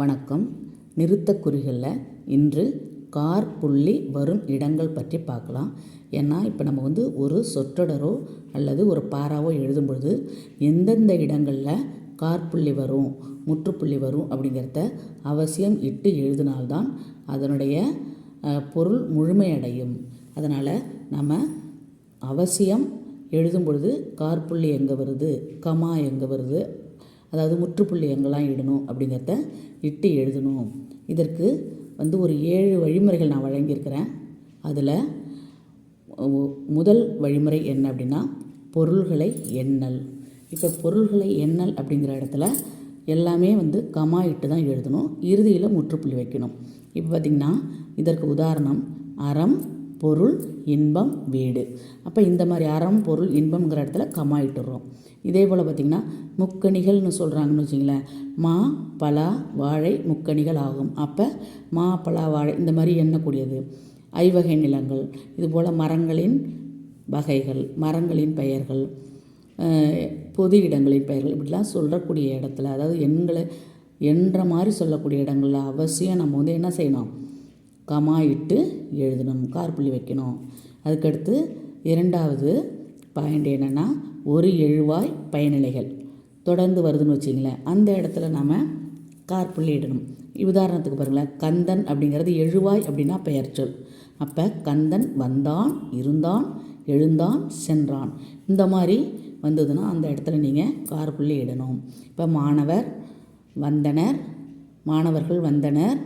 வணக்கம். நிறுத்தக்குறிகளில் இன்று கார் புள்ளி வரும் இடங்கள் பற்றி பார்க்கலாம். ஏன்னா இப்போ நம்ம வந்து ஒரு சொற்றொடரோ அல்லது ஒரு பாராவோ எழுதும் பொழுது எந்தெந்த இடங்களில் கார்புள்ளி வரும் முற்றுப்புள்ளி வரும் அப்படிங்கிறத அவசியம் இட்டு எழுதினால்தான் அதனுடைய பொருள் முழுமையடையும். அதனால் நம்ம அவசியம் எழுதும் பொழுது கார்புள்ளி எங்கே வருது கமா எங்கே வருது அதாவது முற்றுப்புள்ளி எங்கெல்லாம் இடணும் அப்படிங்கிறத இட்டு எழுதணும். இதற்கு வந்து ஒரு ஏழு வழிமுறைகள் நான் வழங்கியிருக்கிறேன். அதில் முதல் வழிமுறை என்ன அப்படின்னா பொருள்களை எண்ணல். இப்போ பொருள்களை எண்ணல் அப்படிங்கிற இடத்துல எல்லாமே வந்து கமா இட்டு தான் எழுதணும். இறுதியில் முற்றுப்புள்ளி வைக்கணும். இப்போ பார்த்திங்கன்னா இதற்கு உதாரணம் அறம் பொருள் இன்பம் வீடு. அப்போ இந்த மாதிரி அறம் பொருள் இன்பம்ங்கிற இடத்துல கமா இட்டுறோம். இதே போல் பார்த்திங்கன்னா முக்கணிகள்னு சொல்கிறாங்கன்னு வச்சிங்களேன் மா பலா வாழை முக்கணிகள் ஆகும். அப்போ மா பலா வாழை இந்த மாதிரி எண்ணக்கூடியது. ஐவகை நிலங்கள். இதுபோல் மரங்களின் வகைகள் மரங்களின் பெயர்கள் பொது இடங்களின் பெயர்கள் இப்படிலாம் சொல்லக்கூடிய இடத்துல அதாவது எண்களை என்ற மாதிரி சொல்லக்கூடிய இடங்களில் அவசியம் நம்ம வந்து என்ன செய்யணும்? கமா இட்டு எழுதணும் கார்புள்ளி வைக்கணும். அதுக்கடுத்து இரண்டாவது பாயிண்ட் என்னென்னா ஒரு எழுவாய் பயனிலைகள். தொடர்ந்து வருதுன்னு வச்சிங்களேன் அந்த இடத்துல நாம் கார்புள்ளி இடணும். உதாரணத்துக்கு பாருங்களேன் கந்தன் அப்படிங்கிறது எழுவாய் அப்படின்னா பெயர்ச்சொல் அப்போ கந்தன் வந்தான் இருந்தான் எழுந்தான் சென்றான். இந்த மாதிரி வந்ததுன்னா அந்த இடத்துல நீங்கள் கார்புள்ளி இடணும். இப்போ மாணவர் வந்தனர் மாணவர்கள் வந்தனர்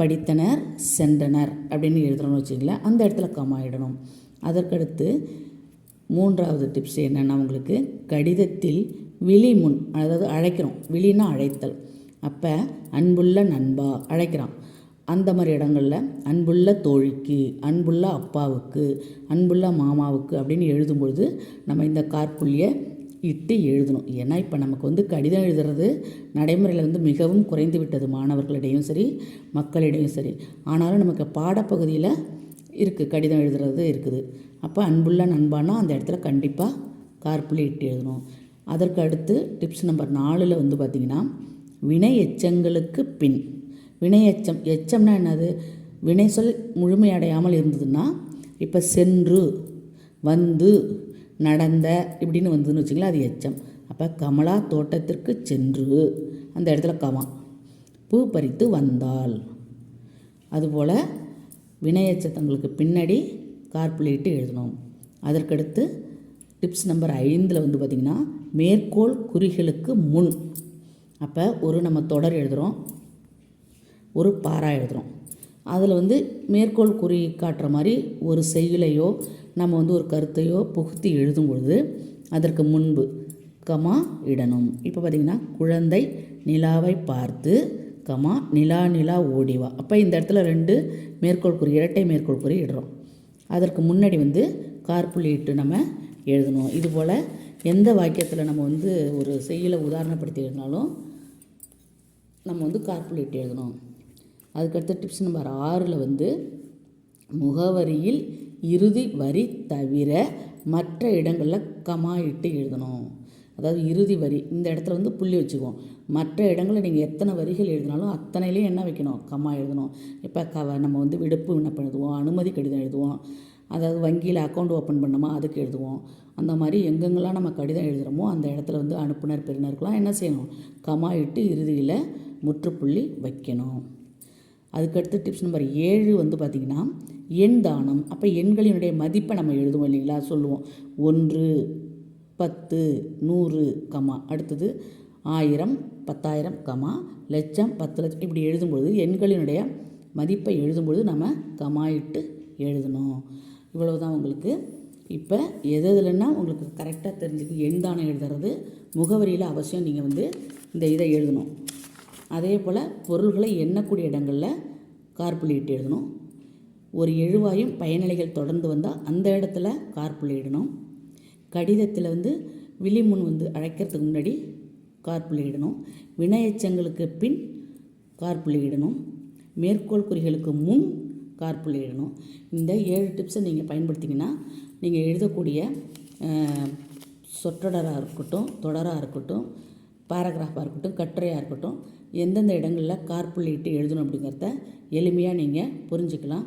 படித்தனர் சென்றனர் அப்படின்னு எழுதுறோம்னு வச்சுங்களேன் அந்த இடத்துல கமா இடணும் அதற்கடுத்து மூன்றாவது டிப்ஸ் என்னென்னா உங்களுக்கு கடிதத்தில் விழி முன் அதாவது அழைக்கிறோம். விழின்னா அழைத்தல். அப்போ அன்புள்ள நண்பா அழைக்கிறான். அந்த மாதிரி இடங்களில் அன்புள்ள தோழிக்கு அன்புள்ள அப்பாவுக்கு அன்புள்ள மாமாவுக்கு அப்படின்னு எழுதும்பொழுது நம்ம இந்த கார்புள்ளியை இட்டு எழுதணும். ஏன்னா இப்போ நமக்கு வந்து கடிதம் எழுதுறது நடைமுறையில் வந்து மிகவும் குறைந்து விட்டது மாணவர்களிடையும் சரி மக்களிடையும் சரி. ஆனாலும் நமக்கு பாடப்பகுதியில் இருக்குது கடிதம் எழுதுறது இருக்குது. அப்போ அன்புள்ள நண்பானா அந்த இடத்துல கண்டிப்பாக கார்புள்ளி இட்டு எழுதணும். அதற்கு அடுத்து டிப்ஸ் நம்பர் நாலில் வந்து பார்த்திங்கன்னா வினை எச்சங்களுக்கு பின். வினை எச்சம் எச்சம்னா என்னது? வினை சொல் முழுமையடையாமல் இருந்ததுன்னா இப்போ சென்று வந்து நடந்த இப்படின்னு வந்ததுன்னு வச்சிங்களா அது எச்சம். அப்போ கமலா தோட்டத்திற்கு சென்று அந்த இடத்துல கமா பூ பறித்து வந்தாள். அதுபோல் வினையச்சத்தங்களுக்கு பின்னாடி கார்புலேட்டு எழுதணும். அதற்கடுத்து டிப்ஸ் நம்பர் ஐந்தில் வந்து பார்த்திங்கன்னா மேற்கோள் குறிகளுக்கு முன். அப்போ ஒரு நம்ம தொடர் எழுதுகிறோம் ஒரு பாரா எழுதுகிறோம் அதில் வந்து மேற்கோள் குறி காட்டுற மாதிரி ஒரு செய்யுளையோ நம்ம வந்து ஒரு கருத்தையோ புகுத்தி எழுதும் பொழுது அதற்கு முன்பு கமா இடணும். இப்போ பார்த்திங்கன்னா குழந்தை நிலாவை பார்த்து கமா நிலா நிலா ஓடிவா அப்போ இந்த இடத்துல ரெண்டு மேற்கோள் குறி இரட்டை மேற்கோள் குறி இடுறோம். அதற்கு முன்னாடி வந்து கார்புள்ளி இட்டு நம்ம எழுதணும். இதுபோல் எந்த வாக்கியத்தில் நம்ம வந்து ஒரு செய்யலை உதாரணப்படுத்தி எழுதினாலும் நம்ம வந்து கார்புலேட் எழுதணும். அதுக்கடுத்த டிப்ஸ் நம்பர் ஆறில் வந்து முகவரியில் இறுதி வரி தவிர மற்ற இடங்களில் கமா இட்டு எழுதணும். அதாவது இறுதி வரி இந்த இடத்துல வந்து புள்ளி வச்சுக்குவோம். மற்ற இடங்களில் நீங்கள் எத்தனை வரிகள் எழுதினாலும் அத்தனையிலையும் என்ன வைக்கணும்? கமா எழுதணும். இப்போ கவ நம்ம வந்து விடுப்பு விண்ணப்பம் எழுதுவோம் அனுமதி கடிதம் எழுதுவோம். அதாவது வங்கியில் அக்கௌண்ட் ஓப்பன் பண்ணோமா அதுக்கு எழுதுவோம். அந்த மாதிரி எங்கெங்கெல்லாம் நம்ம கடிதம் எழுதுகிறோமோ அந்த இடத்துல வந்து அனுப்புனர் பெறுநருக்கெலாம் என்ன செய்யணும்? கமா இட்டு இறுதியில் முற்றுப்புள்ளி வைக்கணும். அதுக்கடுத்து டிப்ஸ் நம்பர் ஏழு வந்து பார்த்திங்கன்னா எண் தானம். அப்போ எண்களினுடைய மதிப்பை நம்ம எழுதுவோம் இல்லைங்களா? சொல்லுவோம். ஒன்று பத்து நூறு கமா. அடுத்தது ஆயிரம் பத்தாயிரம் கமா. லட்சம் பத்து லட்சம். இப்படி எழுதும்பொழுது எண்களினுடைய மதிப்பை எழுதும்பொழுது நம்ம கமா இட்டு எழுதணும். இவ்வளவுதான் உங்களுக்கு. இப்போ எது எதுலன்னா உங்களுக்கு கரெக்டாக தெரிஞ்சுக்கு எண் தானம் எழுதுறது முகவரியில் அவசியம் நீங்கள் வந்து இந்த இதை எழுதணும். அதே போல் பொருள்களை எண்ணக்கூடிய இடங்களில் கார்புள்ளி இட்டு எழுதணும். ஒரு எழுவாயும் பயனிலைகள் தொடர்ந்து வந்தால் அந்த இடத்துல கார்புள்ளிடணும் கடிதத்தில் வந்து விழிமுன் வந்து அழைக்கிறதுக்கு முன்னாடி கார்புள்ளிடணும் வினையச்சங்களுக்கு பின் கார்புள்ளிடணும் மேற்கோள் குறிகளுக்கு முன் கார்புள்ளிடணும் இந்த ஏழு டிப்ஸை நீங்கள் பயன்படுத்திங்கன்னா நீங்கள் எழுதக்கூடிய சொற்றொடராக இருக்கட்டும் தொடராக இருக்கட்டும் பேராகிராஃபாக இருக்கட்டும் கட்டுரையாக இருக்கட்டும் எந்தெந்த இடங்களில் கார்புள்ளிட்டு எழுதணும் அப்படிங்கிறத எளிமையாக நீங்கள் புரிஞ்சுக்கலாம்.